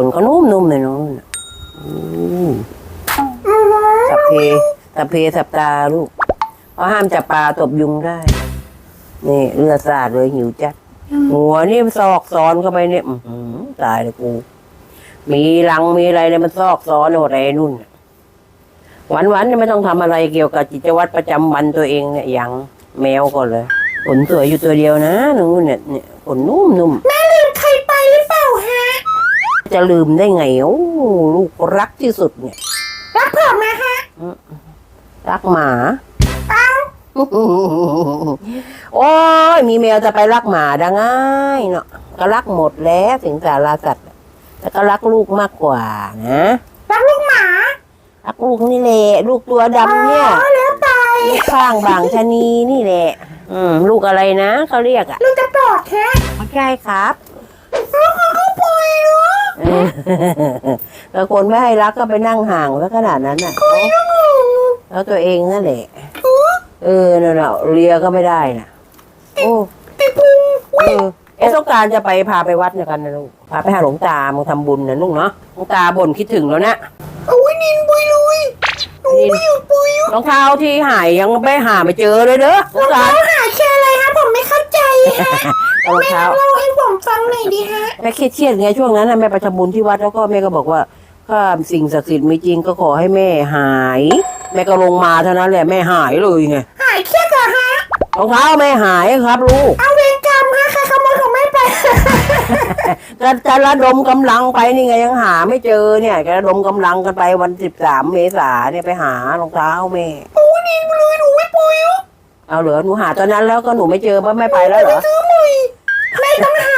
ขนเขานุ่มๆเลยน้องนุ่นน่ะอืมสัพเพสัพเพสัปตาลูกเขาห้ามจับปลาตบยุงได้ นี่เลือดสาดเลยหิวจัด หัวนี่ซอกซ้อนเข้าไปเนี่ยอื้อหือตายเลยกู มีรังมีอะไรเนี่ยมันซอกซ้อนหมดเลยไอ้นุ่นน่ะวันๆเนี่ยไม่ต้องทำอะไรเกี่ยวกับกิจวัตรประจำวันตัวเองเนี่ยยังแมวก่อนเลยขนสวยอยู่ตัวเดียวนะนุ่นเนี่ยเนี่ยขนนุ่มนุ่ม จะลืมได้ไงโอ้ลูกรักที่สุดเนี่ย รักผมนะฮะรักหมาเอ้าโอ้ยมีแมวจะไปรักหมาได้ง่ายเนาะก็รักหมดแล้วสิงสารสัตว์แต่ก็รักลูกมากกว่านะรักลูกหมารักลูกนี่แหละลูกตัวดำเนี่ยอ๋อแล้วไปลูกข้างบางชะนีนี่แหละ อืม ลูกอะไรนะเขาเรียกอะลูกจะปลอดฮะไม่ใช่ครับ แล้วคนไม่ให้รักก็ไปนั่งห่างซะขนาดนั้นน่ะลูกแล้วตัวเองนั่นแหละ เออนั่นแหละเลียก็ไม่ได้น่ะ โอ้ติดพุงเออเอะต้องการจะไปพาไปวัดเนี่ยกันนะลูก พาไปหาหลวงตามึงทำบุญนะลูกเนาะ หลวงตาบ่นคิดถึงแล้วนะโอ้ยนินปุยลุยหนูไม่อยู่ปุยรองเท้าที่หายยังไม่หาไม่เจอเลยเด้อหลวงตาเขาหาแค่อะไรฮะผมไม่เข้าใจฮะรองแม่เท้าเล่าให้ผม ฟังหน่อยดิฮะแม่เครียดๆไงช่วงนั้นนะแม่ไปทำบุญที่วัดแล้วก็แม่ก็บอกว่าถ้าสิ่งศักดิ์สิทธิ์มีจริงก็ขอให้แม่หาย แม่ก็ลงมาเท่านั้นแหละแม่หายเลยไงหายเครียดเหรอฮะรองเท้าแม่หายครับลูกเอาเวรกรรมฮะใครขโมยของแม่ไปจะจะระดมกำลังไปนี่ไงยังหาไม่เจอเนี่ยจะระดมกำลังกันไปวันสิบสามเมษาเนี่ยไปหารองเท้าแม่โอ้ยนินเลยหนูไม่ปุยเอาเหรอหนูหาตอนนั้นแล้วก็หนูไม่เจอว่าแม่ไปแล้วเหรอ ซื้อหน่อยไม่ต้องหา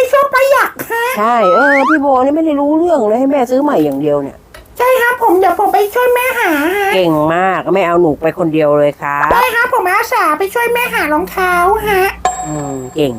ไปช่วงประหยัดฮะใช่เออพี่โบนี่ไม่ได้รู้เรื่องเลยให้แม่ซื้อใหม่อย่างเดียวเนี่ย ใช่ครับผมเดี๋ยวผมไปช่วยแม่หาฮะเก่งมากไม่เอาหนูไปคนเดียวเลยครับได้ครับผมอาสาไปช่วยแม่หารองเท้าฮะ อืมเก่ง